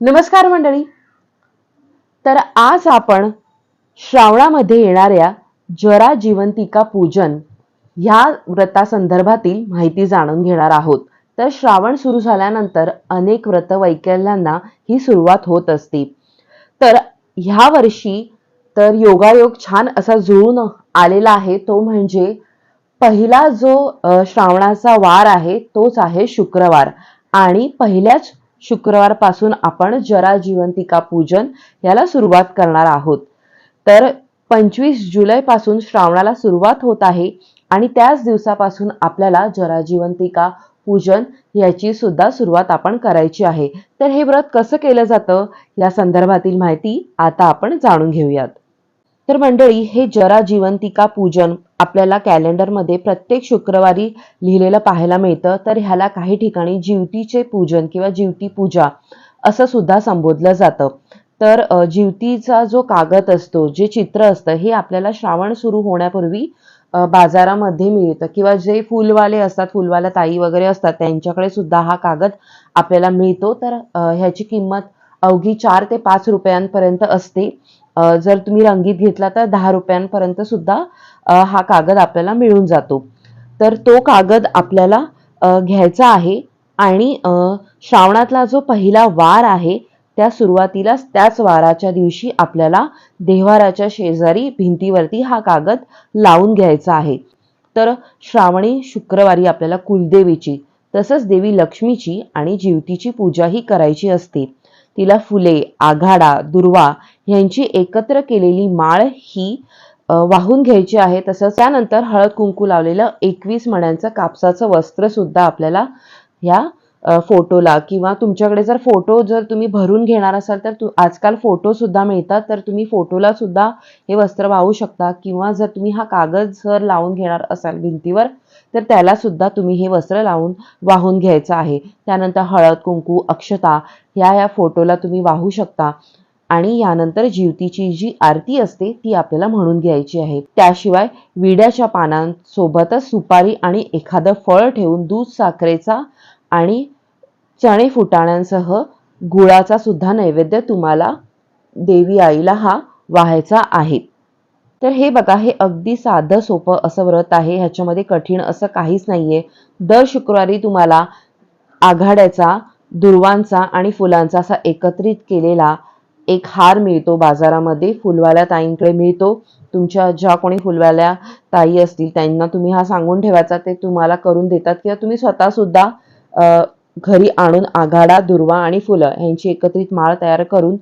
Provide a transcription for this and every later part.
नमस्कार मंडळी. तर आज आपण श्रावणामध्ये येणाऱ्या जरा जिवंतिका पूजन ह्या व्रतासंदर्भातील माहिती जाणून घेणार आहोत. तर श्रावण सुरू झाल्यानंतर अनेक व्रत वैकल्यांना ही सुरुवात होत असते. तर ह्या वर्षी तर योगायोग छान असा जुळून आलेला आहे. तो म्हणजे पहिला जो श्रावणाचा वार आहे तोच आहे शुक्रवार. आणि पहिल्याच शुक्रवारपासून आपण जरा जिवंतिका पूजन याला सुरुवात करणार आहोत. तर पंचवीस जुलैपासून श्रावणाला सुरुवात होत आहे आणि त्याच दिवसापासून आपल्याला जरा जिवंतिका पूजन याची सुद्धा सुरुवात आपण करायची आहे. तर हे व्रत कसं केलं जातं? या संदर्भातील माहिती आता आपण जाणून घेऊयात. तर मंडळी हे जरा जिवंतिका पूजन आपल्याला कॅलेंडरमध्ये प्रत्येक शुक्रवारी लिहिलेलं पाहायला मिळतं तर ह्याला काही ठिकाणी जीवतीचे पूजन किंवा जीवती पूजा असं सुद्धा संबोधलं जातं. तर जीवतीचा जो कागद असतो जे चित्र असतं हे आपल्याला श्रावण सुरू होण्यापूर्वी बाजारामध्ये मिळतं किंवा जे फुलवाले असतात फुलवाला ताई वगैरे असतात त्यांच्याकडे सुद्धा हा कागद आपल्याला मिळतो. तर ह्याची किंमत अवघी चार ते पाच रुपयांपर्यंत असते. जर तुम्ही रंगीत घेतला तर दहा रुपयांपर्यंत सुद्धा हा कागद आपल्याला मिळून जातो. तर तो कागद आपल्याला घ्यायचा आहे आणि श्रावणातला जो पहिला वार आहे त्या सुरुवातीलाच त्याच वाराच्या दिवशी आपल्याला देव्हाराच्या शेजारी भिंतीवरती हा कागद लावून घ्यायचा आहे. तर श्रावणी शुक्रवारी आपल्याला कुलदेवीची तसंच देवी लक्ष्मीची आणि जीवतीची पूजाही करायची असते. तिला फुले आघाडा दुर्वा यांची एकत्र केलेली माळ ही वाहून घ्यायची आहे. तसंच त्यानंतर हळद कुंकू लावलेलं एकवीस मण्यांचं कापसाचं वस्त्र सुद्धा आपल्याला या फोटोला किंवा तुमच्याकडे जर फोटो जर तुम्ही भरून घेणार असाल तर तु आजकाल फोटोसुद्धा मिळतात. तर तुम्ही फोटोला सुद्धा हे वस्त्र वाहू शकता किंवा जर तुम्ही हा कागद जर लावून घेणार असाल भिंतीवर तर त्याला सुद्धा तुम्ही हे वस्त्र लावून वाहून घ्यायचं आहे. त्यानंतर हळद कुंकू अक्षता ह्या या फोटोला तुम्ही वाहू शकता. आणि यानंतर जीवतीची जी आरती असते ती आपल्याला म्हणून घ्यायची आहे. त्याशिवाय विड्याच्या पानांसोबतच सुपारी आणि एखादं फळ ठेवून दूध साखरेचा आणि चणे फुटाण्यांसह गुळाचा सुद्धा नैवेद्य तुम्हाला देवी आईला हा व्हायचा आहे. तर हे बघा हे अगदी साधं सोपं असं व्रत आहे. ह्याच्यामध्ये कठीण असं काहीच नाही आहे दर शुक्रवारी तुम्हाला आघाड्याचा दुर्वांचा आणि फुलांचा असा एकत्रित केलेला एक हार मिळतो बाजारामध्ये फुलवाल्या ताईंकडे मिळतो. तुमच्या ज्या कोणी फुलवाल्या ताई असतील त्यांना तुम्ही हा सांगून ठेवायचा ते तुम्हाला करून देतात किंवा तुम्ही स्वतः सुद्धा घरी आणून आघाडा दुर्वा आणि फुलं ह्यांची एकत्रित माळ तयार करून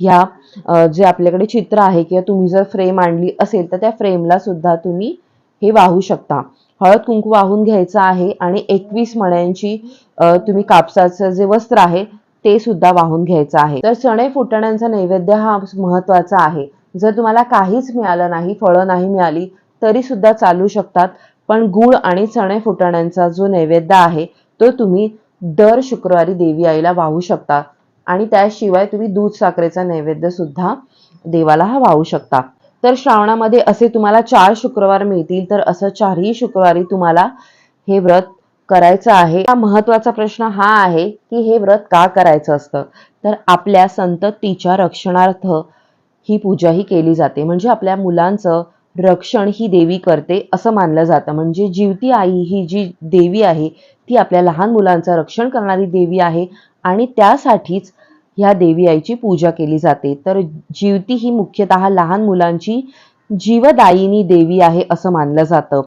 ह्या जे आपल्याकडे चित्र आहे किंवा तुम्ही जर फ्रेम आणली असेल तर त्या फ्रेमला सुद्धा तुम्ही हे वाहू शकता. हळद कुंकू वाहून घ्यायचं आहे आणि एकवीस मण्यांची तुम्ही कापसाचं जे वस्त्र आहे ते सुद्धा वाहून घ्यायचं आहे. तर चणे फुटण्यांचा नैवेद्य हा महत्त्वाचा आहे. जर तुम्हाला काहीच मिळालं नाही फळं नाही मिळाली तरी सुद्धा चालू शकतात. पण गुळ आणि चणे फुटण्यांचा जो नैवेद्य आहे तो तुम्ही दर शुक्रवारी देवी आईला वाहू शकता. आणि त्याशिवाय तुम्ही दूध साखरेचा नैवेद्य सुद्धा देवाला हा वाहू शकता. तर श्रावणामध्ये असे तुम्हाला चार शुक्रवार मिळतील तर असं चारही शुक्रवारी तुम्हाला हे व्रत करायचं आहे. हा महत्त्वाचा प्रश्न हा आहे की हे व्रत का करायचं असतं? तर आपल्या संततीच्या रक्षणार्थ ही पूजा ही केली जाते. म्हणजे आपल्या मुलांचं रक्षण ही देवी करते असं मानलं जातं. म्हणजे जीवती आई ही जी देवी आहे ती आपल्या लहान मुलांचं रक्षण करणारी देवी आहे आणि त्यासाठीच ह्या देवी आईची पूजा केली जाते. तर जीवती ही मुख्यतः लहान मुलांची जीवदायिनी देवी आहे असं मानलं जातं.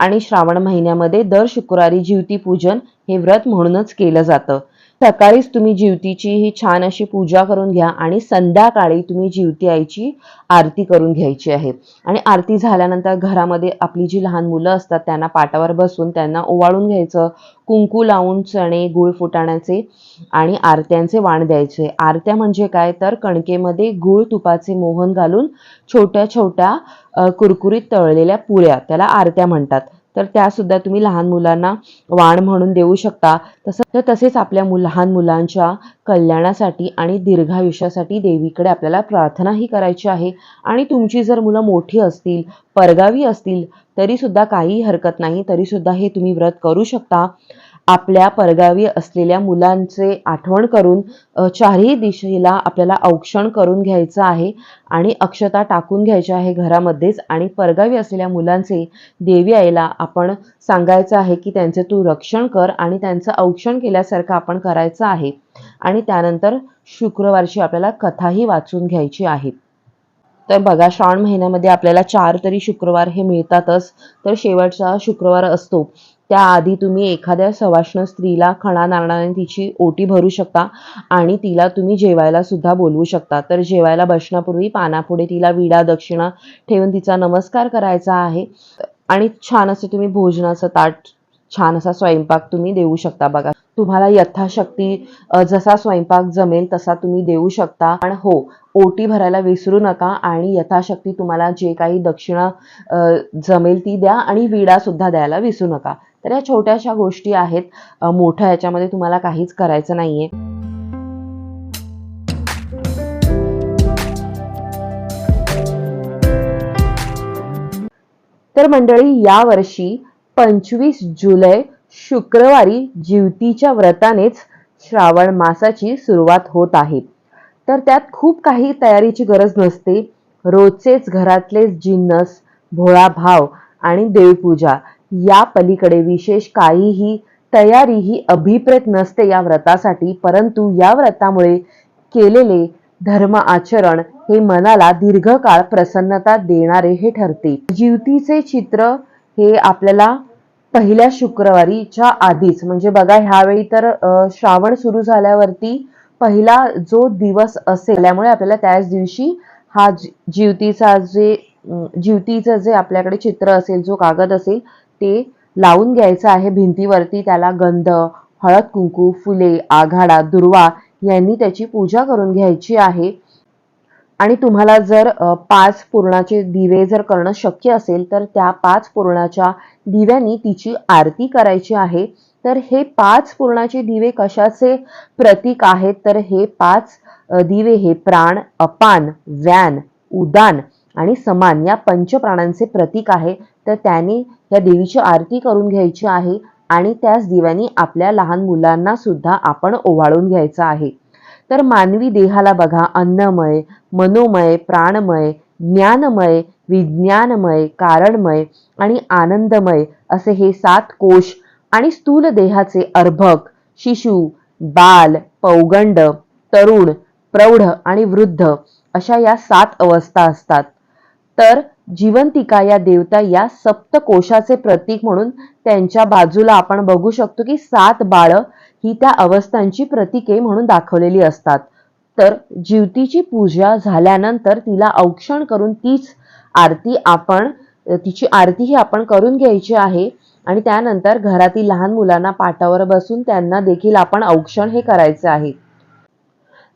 आणि श्रावण महिन्यामध्ये दर शुक्रवारी जीवती पूजन हे व्रत म्हणूनच केलं जातं. सकाळीच तुम्ही जीवतीची ही छान अशी पूजा करून घ्या आणि संध्याकाळी तुम्ही जीवती आईची आरती करून घ्यायची आहे. आणि आरती झाल्यानंतर घरामध्ये आपली जी लहान मुलं असतात त्यांना पाटावर बसून त्यांना ओवाळून घ्यायचं कुंकू लावून चणे गुळ फुटाण्याचे आणि आरत्यांचे वाण द्यायचे. आरत्या म्हणजे काय? तर कणकेमध्ये गुळ तुपाचे मोहन घालून छोट्या छोट्या कुरकुरीत तळलेल्या पुऱ्या त्याला आरत्या म्हणतात. तर त्यासुद्धा तुम्ही लहान मुलांना वाण म्हणून देऊ शकता. तसं तर तसेच आपल्या मु लहान मुलांच्या कल्याणासाठी आणि दीर्घायुष्यासाठी देवीकडे आपल्याला प्रार्थनाही करायची आहे. आणि तुमची जर मुलं मोठी असतील परगावी असतील तरीसुद्धा काही हरकत नाही तरीसुद्धा हे तुम्ही व्रत करू शकता. आपल्या परगावी असलेल्या मुलांचे आठवण करून चारही दिशेला आपल्याला औक्षण करून घ्यायचं आहे आणि अक्षता टाकून घ्यायच्या आहे घरामध्येच आणि परगावी असलेल्या मुलांचे देवी आईला आपण सांगायचं आहे की त्यांचे तू रक्षण कर आणि त्यांचं औक्षण केल्यासारखं आपण करायचं आहे. आणि त्यानंतर शुक्रवारची आपल्याला कथाही वाचून घ्यायची आहे. तर बघा श्रावण महिन्यामध्ये आपल्याला चार तरी शुक्रवार हे मिळतातच. तर शेवटचा शुक्रवार असतो. त्याआधी तुम्ही एखाद्या सवाष्ण स्त्रीला खणा नारळाने तिची ओटी भरू शकता आणि तिला तुम्ही जेवायला सुद्धा बोलवू शकता. तर जेवायला बसण्यापूर्वी पानापुढे तिला विडा दक्षिणा ठेवून तिचा नमस्कार करायचा आहे. आणि छान असं तुम्ही भोजनाचं ताट छान असा स्वयंपाक तुम्ही देऊ शकता बघा. तुम्हाला यथाशक्ती जसा स्वयंपाक जमेल तसा तुम्ही देऊ शकता. पण हो ओटी भरायला विसरू नका आणि यथाशक्ती तुम्हाला जे काही दक्षिणा जमेल ती द्या आणि विडा सुद्धा द्यायला विसरू नका. तर या छोट्याशा गोष्टी आहेत. मोठ्या याच्यामध्ये तुम्हाला काहीच करायचं नाहीये. तर मंडळी यावर्षी पंचवीस जुलै शुक्रवारी जीवतीच्या व्रतानेच श्रावण मासाची सुरुवात होत आहे. तर त्यात खूप काही तयारीची गरज नसते. रोजचेच घरातलेच जिन्नस भोळा भाव आणि देवपूजा या पलीकडे विशेष काहीही तयारी ही अभिप्रेत नसते या व्रतासाठी परंतु या व्रतामुळे केलेले धर्म आचरण हे मनाला दीर्घकाळ प्रसन्नता देणारे हे ठरते. जीवतीचे चित्र हे आपल्याला पहिल्या शुक्रवारीच्या आधीच म्हणजे बघा ह्यावेळी तर श्रावण सुरू झाल्यावरती पहिला जो दिवस असेल त्यामुळे आपल्याला त्याच दिवशी हा जीवतीचा जे जीवतीचं जे आपल्याकडे चित्र असेल जो कागद असेल ते लावून घ्यायचं आहे. भिंतीवरती त्याला गंध हळद कुंकू फुले आघाडा दुर्वा यांनी त्याची पूजा करून घ्यायची आहे. आणि तुम्हाला जर पाच पूर्णाचे दिवे जर करणं शक्य असेल तर त्या पाच पूर्णाच्या दिव्यांनी तिची आरती करायची आहे. तर हे पाच पूर्णाचे दिवे कशाचे प्रतीक आहेत? तर हे पाच दिवे हे प्राण अपान व्यान उदान आणि समान या पंचप्राणांचे प्रतीक आहे. तर त्याने या देवीची आरती करून घ्यायची आहे आणि त्याच दिव्यांनी आपल्या लहान मुलांना सुद्धा आपण ओवाळून घ्यायचं आहे. तर मानवी देहाला बघा अन्नमय मनोमय प्राणमय ज्ञानमय विज्ञानमय कारणमय आणि आनंदमय असे हे सात कोश आणि स्थूल देहाचे अर्भक शिशु बाल पौगंड तरुण प्रौढ आणि वृद्ध अशा या सात अवस्था असतात. तर जिवंतिका या देवता या सप्तकोशाचे प्रतीक म्हणून त्यांच्या बाजूला आपण बघू शकतो की सात बाळं ही त्या अवस्थांची प्रतीके म्हणून दाखवलेली असतात. तर जीवतीची पूजा झाल्यानंतर तिला औक्षण करून तीच आरती आपण तिची आरती ही आपण करून घ्यायची आहे आणि त्यानंतर घरातील लहान मुलांना पाटावर बसून त्यांना देखील आपण औक्षण हे करायचे आहे.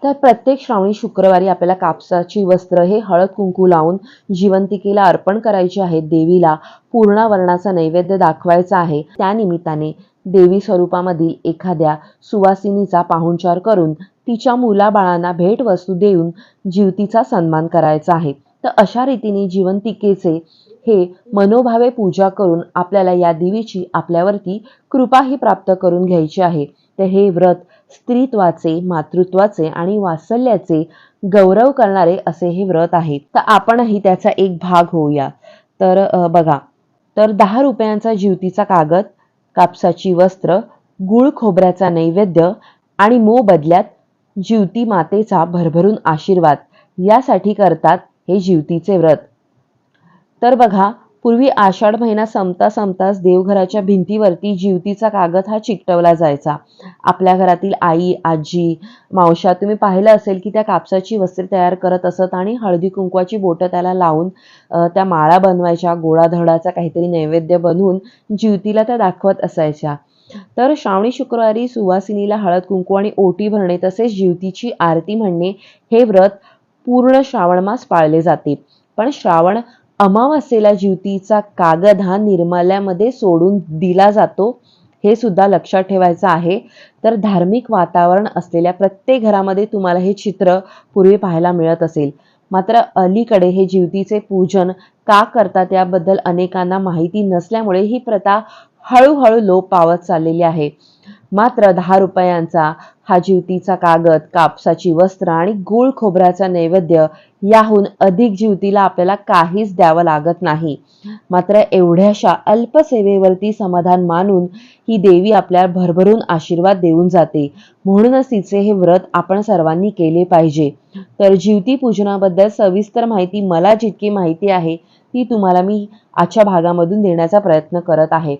तर प्रत्येक श्रावणी शुक्रवारी आपल्याला कापसाची वस्त्र हे हळद कुंकू लावून जिवंतिकेला अर्पण करायची आहे. देवीला पूर्णावरणाचा नैवेद्य दाखवायचा आहे. त्या निमित्ताने देवी स्वरूपामधील एखाद्या सुवासिनीचा पाहुणचार करून तिच्या मुलाबाळांना भेटवस्तू देऊन जीवतीचा सन्मान करायचा आहे. तर अशा रीतीने जिवंतिकेचे हे मनोभावे पूजा करून आपल्याला या देवीची आपल्यावरती कृपाही प्राप्त करून घ्यायची आहे. तर हे व्रत स्त्रीत्वाचे मातृत्वाचे आणि वात्सल्याचे गौरव करणारे असे हे व्रत आहे. तर आपणही त्याचा एक भाग होऊया. तर बघा. तर दहा रुपयांचा जीवतीचा कागद कापसाची वस्त्र गुळ खोबऱ्याचा नैवेद्य आणि मोबदल्यात जीवती मातेचा भरभरून आशीर्वाद. यासाठी करतात हे जीवतीचे व्रत. तर बघा पूर्वी आषाढ महिना संपता संपताच देवघराच्या भिंतीवरती जीवतीचा कागद हा चिकटवला जायचा. आपल्या घरातील आई आजी मावशा तुम्ही पाहिलं असेल की त्या कापसाची वस्त्रे तयार करत असत आणि हळदी कुंकवाची बोटं त्याला लावून त्या माळा बनवायच्या गोळाधडाचा काहीतरी नैवेद्य बनवून जीवतीला त्या दाखवत असायच्या. तर श्रावणी शुक्रवारी सुवासिनीला हळद कुंकू आणि ओटी भरणे तसेच जीवतीची आरती म्हणणे हे व्रत पूर्ण श्रावण मास पाळले जाते. पण श्रावण अमावस्येला जीवतीचा कागद हा निर्माल्यामध्ये सोडून दिला जातो हे सुद्धा लक्षात ठेवायचं आहे. तर धार्मिक वातावरण असलेल्या प्रत्येक घरामध्ये तुम्हाला हे चित्र पूर्वी पाहायला मिळत असेल. मात्र अलीकडे हे जीवतीचे पूजन का करतात याबद्दल अनेकांना माहिती नसल्यामुळे ही प्रथा हळूहळू लोप पावत चाललेली आहे. मात्र दहा रुपयांचा हा जीवतीचा कागद कापसाची वस्त्र आणि गुळ खोबऱ्याचा नैवेद्य याहून अधिक जीवतीला आपल्याला काहीच द्यावं लागत नाही. मात्र एवढ्याशा अल्पसेवेवरती समाधान मानून ही देवी आपल्याला भरभरून आशीर्वाद देऊन जाते. म्हणूनच तिचे हे व्रत आपण सर्वांनी केले पाहिजे. तर जीवती पूजनाबद्दल सविस्तर माहिती मला जितकी माहिती आहे ती तुम्हाला मी आजच्या भागामधून देण्याचा प्रयत्न करत आहे.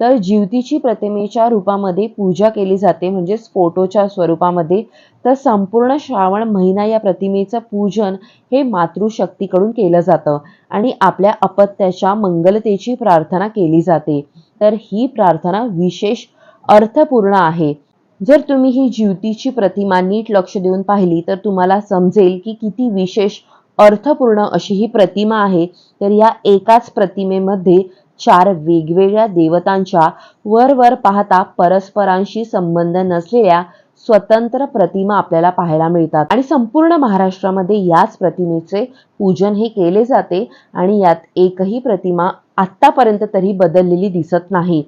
तर जीवतीची प्रतिमेच्या रूपामध्ये पूजा केली जाते म्हणजेच फोटोच्या स्वरूपामध्ये. तर संपूर्ण श्रावण महिना या प्रतिमेचं पूजन हे मातृशक्तीकडून केलं जातं आणि आपल्या अपत्याच्या मंगलतेची प्रार्थना केली जाते. तर ही प्रार्थना विशेष अर्थपूर्ण आहे. जर तुम्ही ही ज्योतीची प्रतिमा नीट लक्ष देऊन पाहिली तर तुम्हाला समजेल की किती विशेष अर्थपूर्ण अशी ही प्रतिमा आहे. तर या एकाच प्रतिमेमध्ये चार वेगवेगळ्या देवतांच्या वर वर पाहता परस्परांशी संबंध नसलेल्या स्वतंत्र प्रतिमा आपल्याला पाहायला मिळतात. आणि संपूर्ण महाराष्ट्रामध्ये याच प्रतिमेचे पूजन हे केले जाते आणि यात एकही प्रतिमा आत्तापर्यंत तरी बदललेली दिसत नाही.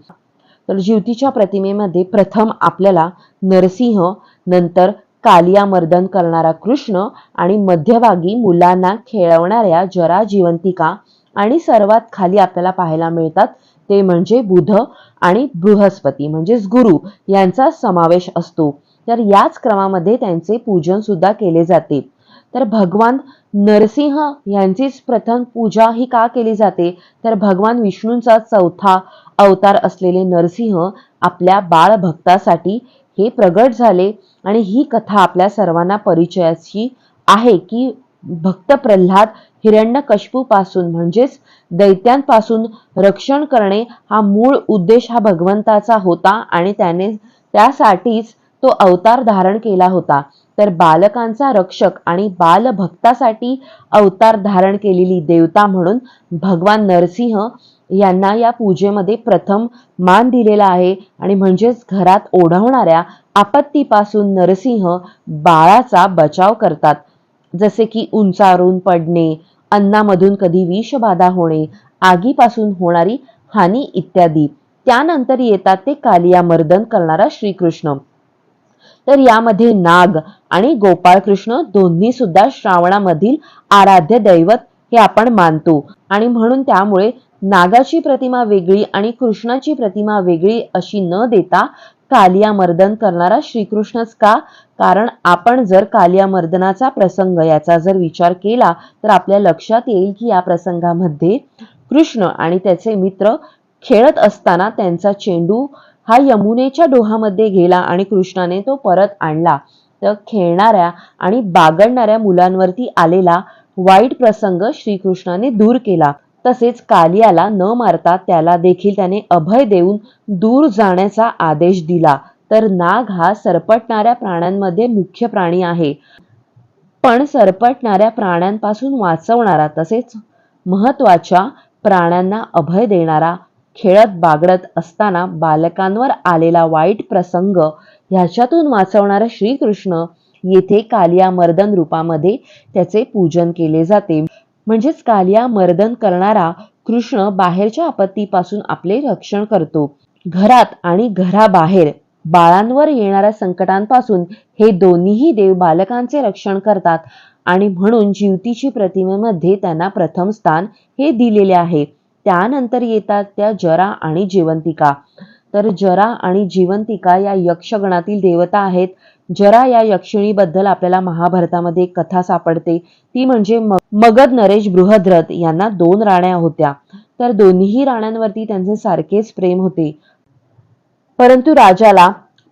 तर ज्योतीच्या प्रतिमेमध्ये प्रथम आपल्याला नरसिंह नंतर कालियामर्दन करणारा कृष्ण आणि मध्यभागी मुलांना खेळवणाऱ्या जरा जिवंतिका आणि सर्वात खाली आपल्याला पाहायला मिळतात ते म्हणजे बुध आणि बृहस्पती म्हणजेच गुरु यांचा समावेश असतो. तर याच क्रमामध्ये त्यांचे पूजन सुद्धा केले जाते. तर भगवान नरसिंह यांचीच प्रथम पूजा ही का केली जाते? तर भगवान विष्णूंचा चौथा अवतार असलेले नरसिंह आपल्या बाळ भक्तासाठी हे प्रगट झाले. आणि ही कथा आपल्या सर्वांना परिचयाची आहे की भक्त प्रल्हाद हिरण्यकश्यपू पासून म्हणजेच दैत्यांपासून रक्षण करणे हा मूळ उद्देश हा भगवंताचा होता आणि त्याने त्यासाठीच तो अवतार धारण केला होता. तर बालकांचा रक्षक आणि बालभक्तासाठी अवतार धारण केलेली देवता म्हणून भगवान नरसिंह यांना या पूजेमध्ये प्रथम मान दिलेला आहे आणि म्हणजेच घरात ओढवणाऱ्या आपत्तीपासून नरसिंह बाळाचा बचाव करतात. जसे की उंचारून पडणे अन्नामधून कधी विषबाधा होणे आगीपासून होणारी हानी इत्यादी. त्यानंतर येतात ते कालियामर्दन करणारा श्रीकृष्ण. तर यामध्ये नाग आणि गोपाळकृष्ण दोन्ही सुद्धा श्रावणामधील आराध्य दैवत हे आपण मानतो. आणि म्हणून त्यामुळे नागाची प्रतिमा वेगळी आणि कृष्णाची प्रतिमा वेगळी अशी न देता कालियामर्दन करणारा श्रीकृष्णच का? कारण आपण जर कालियामर्दनाचा प्रसंग याचा जर विचार केला तर आपल्या लक्षात येईल की या प्रसंगामध्ये कृष्ण आणि त्याचे मित्र खेळत असताना त्यांचा चेंडू हा यमुनेच्या डोहामध्ये गेला आणि कृष्णाने तो परत आणला. तर खेळणाऱ्या आणि बागडणाऱ्या मुलांवरती आलेला वाईट प्रसंग श्रीकृष्णाने दूर केला. तसेच कालियाला न मारता त्याला देखील त्याने अभय देऊन दूर जाण्याचा आदेश दिला. तर नाग हा सरपटणाऱ्या प्राण्यांमध्ये मुख्य प्राणी आहे. पण सरपटणाऱ्या प्राण्यांपासून वाचवणारा तसेच महत्त्वाच्या प्राण्यांना अभय देणारा खेळत बागडत असताना बालकांवर आलेला वाईट प्रसंग ह्याच्यातून वाचवणारा श्रीकृष्ण येथे कालिया मर्दन रूपामध्ये त्याचे पूजन केले जाते. म्हणजेच कालिया मर्दन करणारा कृष्ण बाहेरच्या आपत्तीपासून आपले रक्षण करतो. घरात आणि घराबाहेर बाळांवर येणाऱ्या संकटांपासून हे दोन्हीही देव बालकांचे रक्षण करतात आणि म्हणून जीवतीची प्रतिमेमध्ये त्यांना प्रथम स्थान हे दिलेले आहे. त्यानंतर येतात त्या जरा आणि जिवंतिका. तर जरा आणि जिवंतिका या यक्षगणातील देवता आहेत. जरा या यक्षिणीबद्दल आपल्याला महाभारतामध्ये एक कथा सापडते. ती म्हणजे मगध नरेश बृहद्रथ यांना दोन राण्या होत्या. तर दोन्ही राण्यांवरती त्यांचे सारखेच प्रेम होते. परंतु राजाला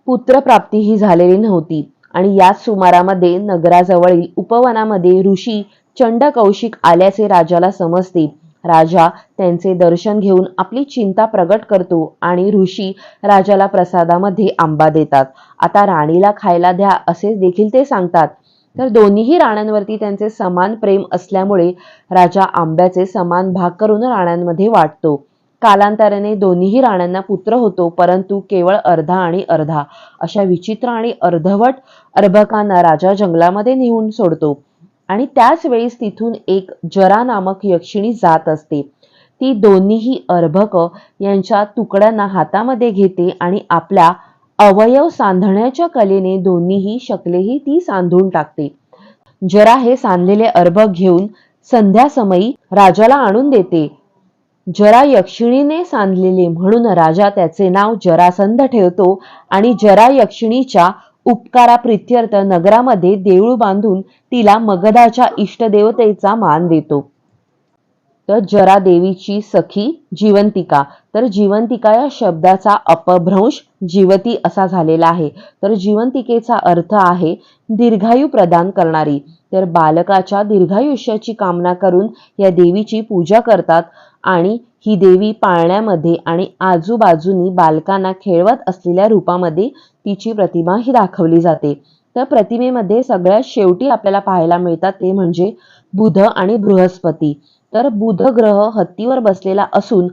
पुत्रप्राप्ती ही झालेली नव्हती. आणि याच सुमारामध्ये नगराजवळील उपवनामध्ये ऋषी चंड कौशिक आल्याचे राजाला समजते. राजा त्यांचे दर्शन घेऊन आपली चिंता प्रगट करतो आणि ऋषी राजाला प्रसादामध्ये आंबा देतात. आता राणीला खायला द्या असे देखील ते सांगतात. तर दोन्हीही राण्यांवरती त्यांचे समान प्रेम असल्यामुळे राजा आंब्याचे समान भाग करून राण्यांमध्ये वाटतो. कालांतराने दोन्हीही राण्यांना पुत्र होतो परंतु केवळ अर्धा आणि अर्धा. अशा विचित्र आणि अर्धवट अर्भकांना राजा जंगलामध्ये नेऊन सोडतो. आणि त्याच वेळेस तिथून एक जरा नामक यक्षिणी जात असते. ती दोन्हीही अर्भक यांच्या तुकड्यांना हातामध्ये घेते आणि आपल्या अवयव सांधण्याच्या कलेने दोन्हीही शकलेही ती सांधून टाकते. जरा हे सांधलेले अर्भक घेऊन संध्यासमयी राजाला आणून देते. जरा यक्षिणीने सांधलेले म्हणून राजा त्याचे नाव जरासंध ठेवतो आणि जरा यक्षिणीच्या उपकाराप्रित्यर्थ नगरामध्ये देऊळ बांधून तिला मगधाच्या इष्टदेवतेचा मान देतो. तर जरा देवीची सखी जीवंतिका. तर जीवंतिका या शब्दाचा अपभ्रंश जीवती असा झालेला आहे. तर जीवंतिकेचा अर्थ आहे दीर्घायू प्रदान करणारी. तर बालकाच्या दीर्घायुष्याची कामना करून या देवीची पूजा करतात. आणि ही देवी पाळण्यामध्ये आणि आजूबाजूनी बालकांना खेळवत असलेल्या रूपामध्ये तिची प्रतिमा ही दाखवली जाते. तर प्रतिमेमध्ये सगळ्यात शेवटी आपल्याला पाहायला मिळतात ते म्हणजे बुध आणि बृहस्पती. तर बुध ग्रह हत्तीवर बसलेला असून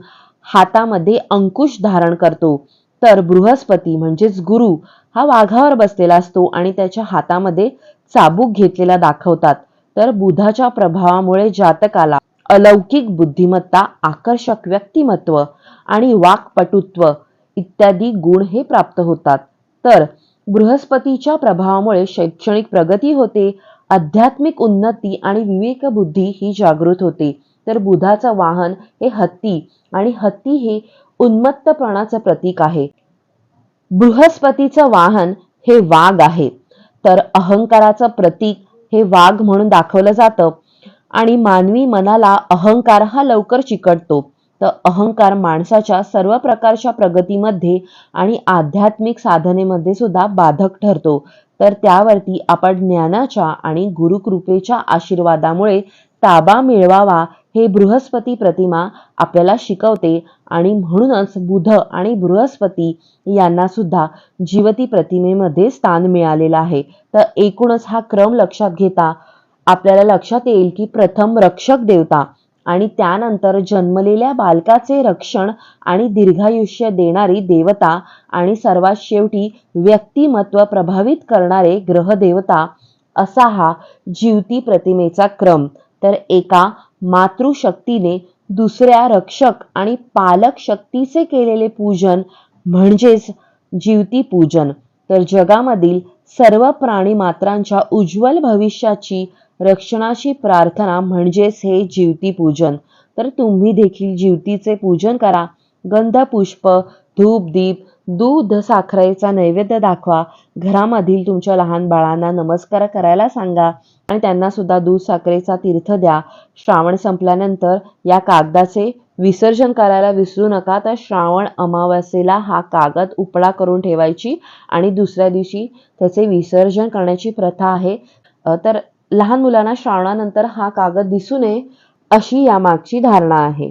हातामध्ये अंकुश धारण करतो. तर बृहस्पती म्हणजेच गुरु हा वाघावर बसलेला असतो आणि त्याच्या हातामध्ये चाबूक घेतलेला दाखवतात. तर बुधाच्या प्रभावामुळे जातकाला अलौकिक बुद्धिमत्ता आकर्षक व्यक्तिमत्व आणि वाक्पटुत्व इत्यादी गुण हे प्राप्त होतात. तर बृहस्पतीच्या प्रभावामुळे शैक्षणिक प्रगती होते आध्यात्मिक उन्नती आणि विवेक बुद्धी ही जागृत होते. तर बुधाचं वाहन हे हत्ती आणि हत्ती हे उन्मत्तपणाचं प्रतीक आहे. बृहस्पतीचं वाहन हे वाघ आहे. तर अहंकाराचं प्रतीक हे वाघ म्हणून दाखवलं जातं. आणि मानवी मनाला अहंकार हा लवकर चिकटतो. तर अहंकार माणसाच्या सर्व प्रकारच्या प्रगतीमध्ये आणि आध्यात्मिक साधनेमध्ये सुद्धा बाधक ठरतो. तर त्यावरती आपण ज्ञानाच्या आणि गुरुकृपेच्या आशीर्वादामुळे ताबा मिळवावा हे बृहस्पती प्रतिमा आपल्याला शिकवते आणि म्हणूनच बुध आणि बृहस्पती यांना सुद्धा जीवती प्रतिमेमध्ये स्थान मिळालेलं आहे. तर एकूणच हा क्रम लक्षात घेता आपल्याला लक्षात येईल की प्रथम रक्षक देवता आणि त्यानंतर जन्मलेल्या बालकाचे रक्षण आणि दीर्घायुष्य देणारी देवता आणि सर्वात शेवटी व्यक्तिमत्व प्रभावित करणारे ग्रह देवता असा हा जीवती प्रतिमेचा क्रम. तर एका मातृशक्तीने दुसऱ्या रक्षक आणि पालक शक्तीचे केलेले पूजन म्हणजेच जीवती पूजन. तर जगामधील सर्व प्राणी मात्रांच्या उज्ज्वल भविष्याची रक्षणाची प्रार्थना म्हणजेच हे जीवती पूजन. तर तुम्ही देखील जीवतीचे पूजन करा. गंध पुष्प धूप दीप दूध साखरेचा नैवेद्य दाखवा. घरामधील तुमच्या लहान बाळांना नमस्कार करायला सांगा आणि त्यांना सुद्धा दूध साखरेचा तीर्थ द्या. श्रावण संपल्यानंतर या कागदाचे विसर्जन करायला विसरू नका. तर श्रावण अमावस्येला हा कागद उपडा करून ठेवायची आणि दुसऱ्या दिवशी त्याचे विसर्जन करण्याची प्रथा आहे. तर लहान मुलांना श्रावणानंतर हा कागद दिसू नये अशी यामागची धारणा आहे.